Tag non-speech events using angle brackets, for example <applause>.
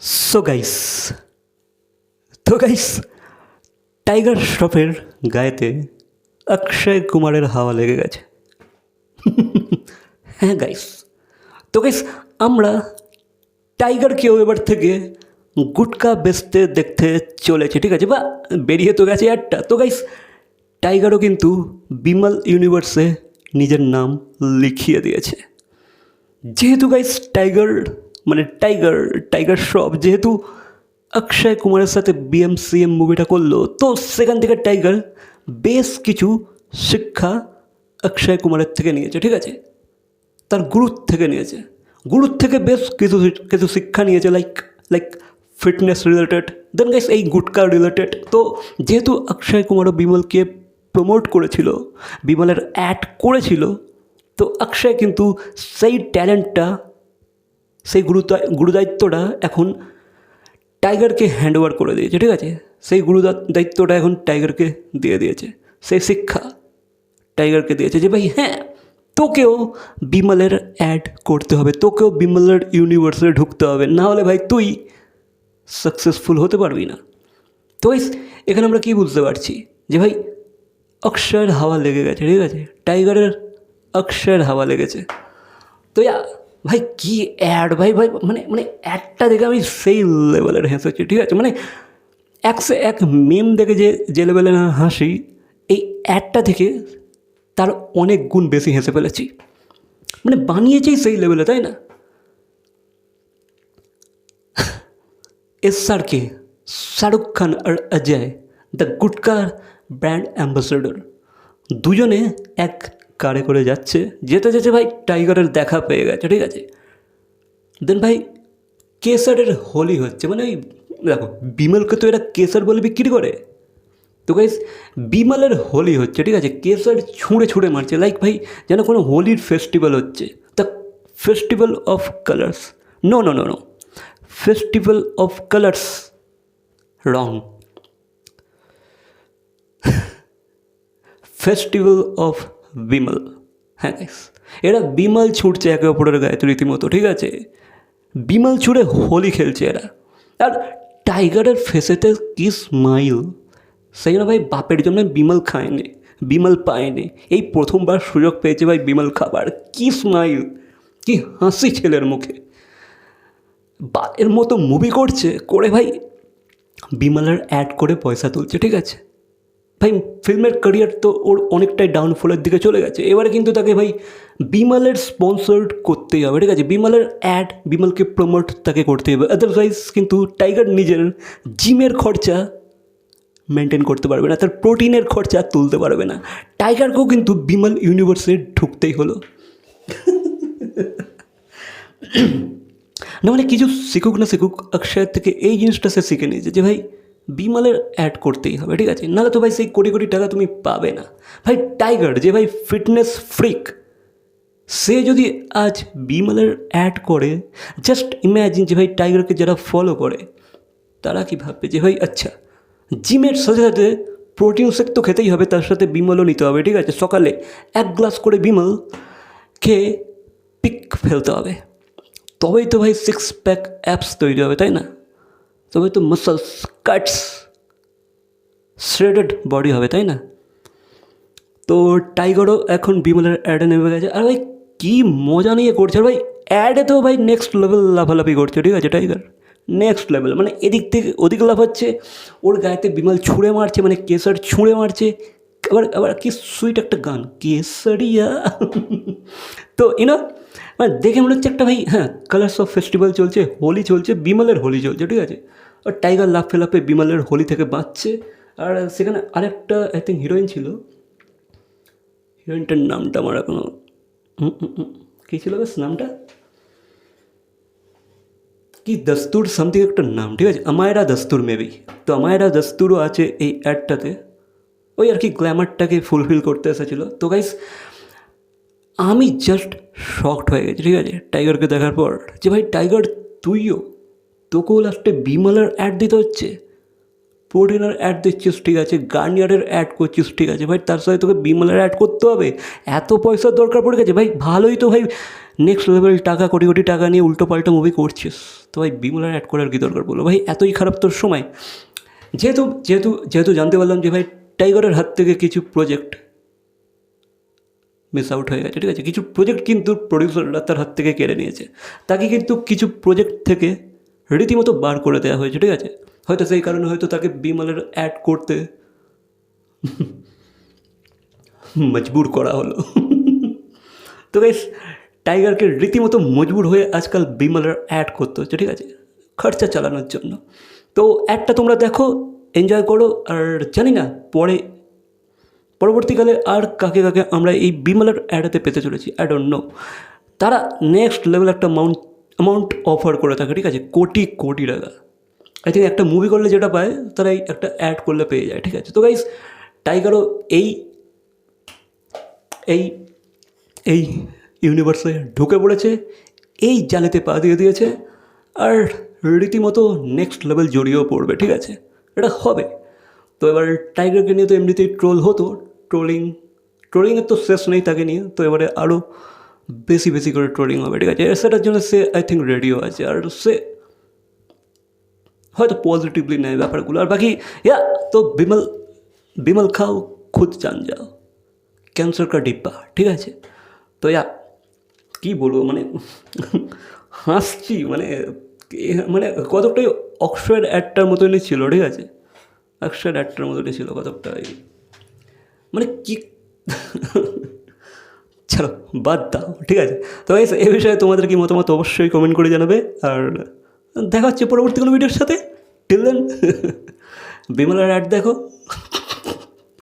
So guys তো guys tiger শ্রফের গায়েতে অক্ষয় কুমারের হাওয়া লেগে গেছে। <laughs> হ্যাঁ গাইস তো গাইস আমরা টাইগারকেও এবার থেকে গুটকা বেচতে দেখতে চলেছে, ঠিক আছে? বা বেরিয়ে তো গেছে একটা। তো গাইস টাইগারও কিন্তু বিমল ইউনিভার্সে নিজের নাম লিখিয়ে দিয়েছে। যেহেতু গাইস টাইগার মানে টাইগার টাইগার শ্রফ যেহেতু অক্ষয় কুমারের সাথে বিএমসিএম মুভিটা করল, তো সেখান থেকে টাইগার বেশ কিছু শিক্ষা অক্ষয় কুমারের থেকে নিয়েছে, ঠিক আছে? তার গুরুর থেকে নিয়েছে। গুরুর থেকে বেশ কিছু কিছু শিক্ষা নিয়েছে like like fitness related then guys এই গুটকা রিলেটেড তো যেহেতু অক্ষয় কুমারও বিমলকে প্রমোট করেছিল, বিমলের অ্যাড করেছিল, তো অক্ষয় কিন্তু সেই ট্যালেন্টটা সেই গুরু গুরুদায়িত্বটা এখন টাইগারকে হ্যান্ড ওভার করে দিয়েছে, ঠিক আছে? সেই গুরু দায়িত্বটা এখন টাইগারকে দিয়ে দিয়েছে। সেই শিক্ষা টাইগারকে দিয়েছে যে, ভাই হ্যাঁ তোকেও বিমলের অ্যাড করতে হবে, তোকেও বিমলের ইউনিভার্সে ঢুকতে হবে। না হলে ভাই, তুই সাকসেসফুল হতে পারবি না। তো এখানে আমরা কী বুঝতে পারছি? যে, ভাই, অক্ষয়ের হাওয়া লেগে গেছে, ঠিক আছে? টাইগারের অক্ষয়ের হাওয়া লেগেছে। তো ইয়া ভাই, কী অ্যাড ভাই ভাই মানে মানে অ্যাডটা দেখে আমি সেই লেভেলের হেসেছি ঠিক আছে? মানে এক সে, এক মেম দেখে যে যে লেভেলে না হাসি, এই অ্যাডটা থেকে তার অনেক গুণ বেশি হেসে ফেলেছি। মানে বানিয়েছেই সেই লেভেলে তাই না? S K Shahrukh Khan R Ajay the gutka brand ambassador দুজনে এক কারে করে যাচ্ছে? যেতে যেতে ভাই টাইগারের দেখা পেয়ে গেছে, ঠিক আছে? দেন ভাই কেসারের হোলি হচ্ছে মানে ওই দেখো, বিমলকে তো এরা কেসার বলে বিক্রি করে। তো গাইস বিমলের হোলি হচ্ছে, ঠিক আছে? কেসার ছুঁড়ে ছুঁড়ে মারছে লাইক ভাই যেন কোনো হোলির ফেস্টিভ্যাল হচ্ছে। The festival of colours no no no no festival of colours wrong festival of Vimal. হ্যাঁ এরা বিমল ছুটছে একে অপরের গায়ে তো রীতিমতো, ঠিক আছে? বিমল ছুড়ে হোলি খেলছে এরা। আর টাইগারের ফেসেতে কি স্মাইল সেই ভাই বাপের জন্য বিমল খায়নি, বিমল পায়নি। এই প্রথমবার সুযোগ পেয়েছে ভাই বিমল খাবার। কি স্মাইল কি হাসি ছেলের মুখে। বা, এর মতো মুভি করছে, করে ভাই বিমলের অ্যাড করে পয়সা তুলছে, ঠিক আছে? ভাই ফিল্মের ক্যারিয়ার তো ওর অনেকটাই ডাউনফলের দিকে চলে গেছে। এবারে কিন্তু তাকে ভাই, বিমলের স্পন্সর্ড করতেই হবে, ঠিক আছে? বিমলের অ্যাড বিমলকে প্রমোট তাকে করতে হবে। আদারওয়াইজ কিন্তু টাইগার নিজের জিমের খরচা মেনটেন করতে পারবে না, তার প্রোটিনের খরচা তুলতে পারবে না। টাইগারকেও কিন্তু বিমল ইউনিভার্সে ঢুকতেই হলো। না মানে কিছু শিখুক না শিখুক অক্ষয়ের থেকে এই জিনিসটা সে শিখে নিয়েছে যে ভাই বিমলের অ্যাড করতেই হবে, ঠিক আছে? নাহলে তো ভাই সেই কোটি কোটি টাকা তুমি পাবে না। ভাই টাইগার যে ভাই ফিটনেস ফ্রিক সে যদি আজ বিমলের অ্যাড করে জাস্ট ইম্যাজিন যে ভাই টাইগারকে যারা ফলো করে, তারা কি ভাববে যে ভাই আচ্ছা জিমের সাথে সাথে প্রোটিন শেক তো খেতেই হবে, তার সাথে বিমলও নিতে হবে, ঠিক আছে? সকালে এক গ্লাস করে বিমল খেয়ে পিক ফেলতে হবে। তবেই তো ভাই সিক্স প্যাক অ্যাপস তৈরি হবে, তাই না? তবে তো মাসলস কাটস শ্রেডেড বডি হবে, তাই না? তো টাইগারও এখন বিমলের অ্যাডে নেমে গেছে। আর ভাই, কী মজা নিয়ে করছে। আর ভাই অ্যাডে তো ভাই নেক্সট লেভেল লাফালাফি করছে, ঠিক আছে টাইগার নেক্সট লেভেল মানে এদিক থেকে ওদিক লাভ হচ্ছে ওর গায়েতে বিমল ছুঁড়ে মারছে মানে কেসার ছুঁড়ে মারছে। আবার আবার কি সুইট একটা গান কেসারিয়া তো ইনো মানে দেখে মনে হচ্ছে একটা ভাই হ্যাঁ কালার্স অফ ফেস্টিভ্যাল চলছে, হোলি চলছে, বিমলের হোলি চলছে, ঠিক আছে? আর টাইগার লাফে লাফে বিমলের হোলি থেকে বাঁচছে। আর সেখানে আরেকটা আই থিঙ্ক হিরোইন ছিল। হিরোইনটার নামটা আমার এখনও কী ছিল বেশ নামটা? কি দস্তুর সামথিং একটা নাম, ঠিক আছে? আমায়রা দস্তুর মেবি তো আমায়রা দস্তুরও আছে এই অ্যাডটাতে ওই আর কি গ্ল্যামারটাকে ফুলফিল করতে এসেছিল। তো গাইস আমি জাস্ট শকড হয়ে গেছি, ঠিক আছে? টাইগারকে দেখার পর যে ভাই টাইগার তুইও তোকেও লাস্টে বিমলের অ্যাড দিতে হচ্ছে। প্রোটিনার অ্যাড দিচ্ছিস, ঠিক আছে। গার্নিয়ারের অ্যাড করছিস, ঠিক আছে। ভাই, তার সাথে তোকে বিমলের অ্যাড করতে হবে। এত পয়সার দরকার পড়ে গেছে। ভাই, ভালোই তো, ভাই। নেক্সট লেভেল টাকা, কোটি কোটি টাকা নিয়ে উল্টো পাল্টা মুভি করছিস। তো ভাই, বিমলার অ্যাড করার কী দরকার বলো? ভাই, এতই খারাপ তোর সময়। যেহেতু যেহেতু যেহেতু জানতে পারলাম যে, ভাই টাইগারের হাত থেকে কিছু প্রজেক্ট মিস আউট হয়ে গেছে, ঠিক আছে। কিছু প্রজেক্ট কিন্তু প্রডিউসাররা তার হাত থেকে কেড়ে নিয়েছে। তাকে কিন্তু কিছু প্রজেক্ট থেকে রীতিমতো বার করে দেওয়া হয়েছে, ঠিক আছে? হয়তো সেই কারণে হয়তো তাকে বিমলের অ্যাড করতে মজবুর করা হলো। তো বেশ, টাইগারকে রীতিমতো মজবুর হয়ে আজকাল বিমলের অ্যাড করতে হচ্ছে, ঠিক আছে? খরচা চালানোর জন্য। তো অ্যাডটা তোমরা দেখো এনজয় করো, আর জানি না, পরে, পরবর্তীকালে আর কাকে কাকে আমরা এই বিমলের অ্যাডেতে পেতে চলেছি আই ডোন্ট নো তারা নেক্সট লেভেল একটা মাউন্ট অ্যামাউন্ট অফার করে থাকে, ঠিক আছে? কোটি কোটি টাকা। আই থিঙ্ক একটা মুভি করলে যেটা পায়, তারা একটা অ্যাড করলে পেয়ে যায়, ঠিক আছে? তো গাইস টাইগারও এই এই এই ইউনিভার্সে ঢুকে পড়েছে, এই জালেতে পা দিয়ে দিয়েছে, আর রীতিমতো নেক্সট লেভেল জড়িয়েও পড়বে, ঠিক আছে? এটা হবে। তো এবার টাইগারকে নিয়ে তো এমনিতেই ট্রোল হতো ট্রোলিং ট্রোলিংয়ের তো শেষ নেই তাকে নিয়ে, তো এবারে আরও বেশি বেশি করে ট্রোলিং হবে, ঠিক আছে? সেটার জন্য সে আই থিঙ্ক রেডিও আছে। আর সে হয়তো পজিটিভলি নেয় ব্যাপারগুলো। আর বাকি ইয়া তো বিমল বিমল খাও, খুদ জান যাও। ক্যান্সার কা ডিব্বা, ঠিক আছে? তো ইয়া কী বলব মানে <laughs> হাসছি মানে মানে কতকটাই অক্ষয়ের অ্যাডটার মতনই ছিল, ঠিক আছে? অক্ষয়ের অ্যাডটার মতনই ছিল কতকটাই। মানে কি <laughs> চলো, বাদ দাও, ঠিক আছে? তো এই বিষয়ে তোমাদের কি মতামত অবশ্যই কমেন্ট করে জানাবে। আর দেখা হচ্ছে পরবর্তী কোনো ভিডিওর সাথে। টিল দেন <laughs> বিমলার অ্যাড দেখো।